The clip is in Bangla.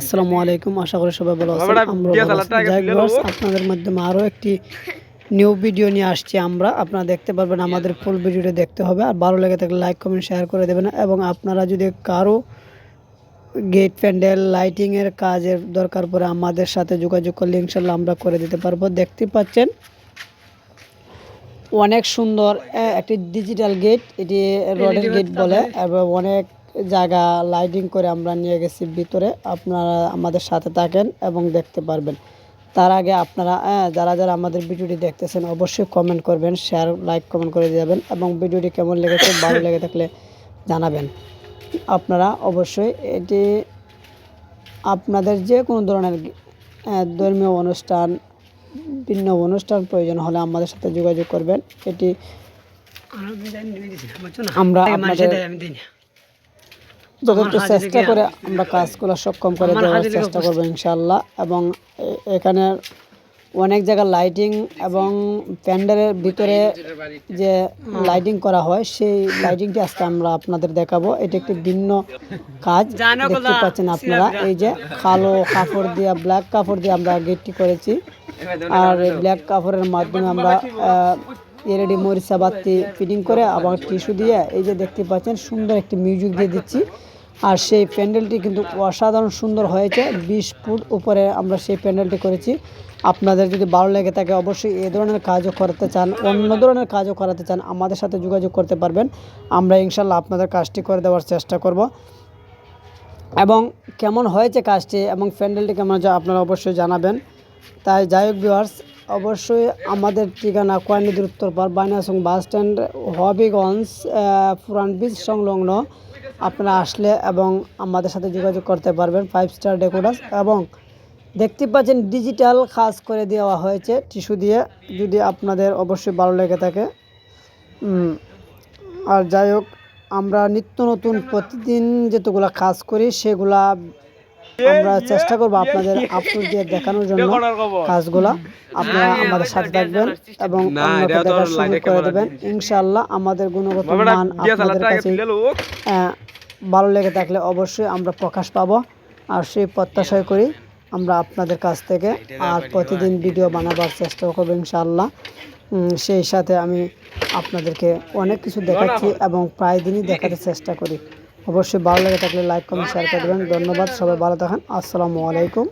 আসসালামু আলাইকুম আশা করি সবাই ভালো আছেন। আপনাদের মাধ্যমে আরও একটি নিউ ভিডিও নিয়ে আসছি আমরা। আপনারা দেখতে পারবেন আমাদের ফুল ভিডিওটি দেখতে হবে। আর ভালো লেগে থাকলে লাইক কমেন্ট শেয়ার করে দেবেন। এবং আপনারা যদি কারও গেট প্যান্ডেল লাইটিংয়ের কাজের দরকার পড়ে আমাদের সাথে যোগাযোগ করলে ইনশাল্লাহ আমরা করে দিতে পারব। দেখতে পাচ্ছেন অনেক সুন্দর একটি ডিজিটাল গেট এটি রডের গেট বলে এবং অনেক জায়গা লাইটিং করে আমরা নিয়ে গেছি ভিতরে। আপনারা আমাদের সাথে থাকেন এবং দেখতে পারবেন। তার আগে আপনারা আহ, যারা যারা আমাদের ভিডিওটি দেখতেছেন অবশ্যই কমেন্ট করবেন শেয়ার লাইক কমেন্ট করে যাবেন এবং ভিডিওটি কেমন লেগেছে ভালো লেগে থাকলে জানাবেন। আপনারা অবশ্যই এটি আপনাদের যে কোনো ধরনের আহ, ধর্মীয় অনুষ্ঠান ভিন্ন অনুষ্ঠান প্রয়োজন হলে আমাদের সাথে যোগাযোগ করবেন। এটি আমরা আপনাদের যথেষ্ট চেষ্টা করে আমরা কাজগুলো সক্ষম করে দেওয়ার চেষ্টা করব ইনশাল্লাহ এবং এখানে অনেক জায়গায় লাইটিং এবং প্যান্ডেলের ভিতরে যে লাইটিং করা হয় সেই লাইটিংটি আজকে আমরা আপনাদের দেখাবো। এটি একটি ভিন্ন কাজ। দেখতে পাচ্ছেন আপনারা। এই যে কালো কাপড় দিয়ে ব্ল্যাক কাপড় দিয়ে আমরা গেটটি করেছি। আর ব্ল্যাক কাপড়ের মাধ্যমে আমরা এলইডি মরিচা বাতি ফিটিং করে আবার টিস্যু দিয়ে এই যে দেখতে পাচ্ছেন সুন্দর একটি মিউজিক দিয়ে দিচ্ছি। আর সেই প্যান্ডেলটি কিন্তু অসাধারণ সুন্দর হয়েছে। বিশ ফুট উপরে আমরা সেই প্যান্ডেলটি করেছি। আপনাদের যদি ভালো লেগে থাকে অবশ্যই এ ধরনের কাজও করাতে চান, অন্য ধরনের কাজও করাতে চান, আমাদের সাথে যোগাযোগ করতে পারবেন। আমরা ইনশাল্লাহ আপনাদের কাজটি করে দেওয়ার চেষ্টা করব। এবং কেমন হয়েছে কাজটি এবং প্যান্ডেলটি কেমন হয়েছে আপনারা অবশ্যই জানাবেন। তাই যাই হোক ভিউয়ার্স অবশ্যই আমাদের ঠিকানা কয়নিদির উত্তরপার বাইনাসং বাস স্ট্যান্ড হবিগঞ্জ পুরান বীজ সংলগ্ন। আপনারা আসলে এবং আমাদের সাথে যোগাযোগ করতে পারবেন ফাইভ স্টার ডেকোরাস এবং দেখতে পাচ্ছেন ডিজিটাল কাজ করে দেওয়া হয়েছে টিস্যু দিয়ে, যদি আপনাদের অবশ্যই ভালো লেগে থাকে। আর যাই হোক, আমরা নিত্য নতুন প্রতিদিন যেতগুলা কাজ করি, সেগুলা আমরা চেষ্টা করব আপনাদের আপলোড দিয়ে দেখানোর জন্য কাজগুলা আপনারা আমাদের সাথে থাকবেন এবং না, অন্যকে দেখার সুযোগ করে দেবেন ইনশাআল্লাহ আমাদের গুণগত মান আপনাদের কাছে আহ, ভালো লেগে থাকলে অবশ্যই আমরা প্রকাশ পাবো আর সেই প্রত্যাশাই করি আমরা আপনাদের কাছ থেকে আর প্রতিদিন ভিডিও বানাবার চেষ্টা করব ইনশাআল্লাহ সেই সাথে আমি আপনাদেরকে অনেক কিছু দেখাচ্ছি এবং প্রায় দিনই দেখাতে চেষ্টা করি অবশ্যই ভালো লেগে থাকলে লাইক কমেন্ট শেয়ার করে দেবেন। ধন্যবাদ, সবাই ভালো থাকেন। আসসালামু আলাইকুম।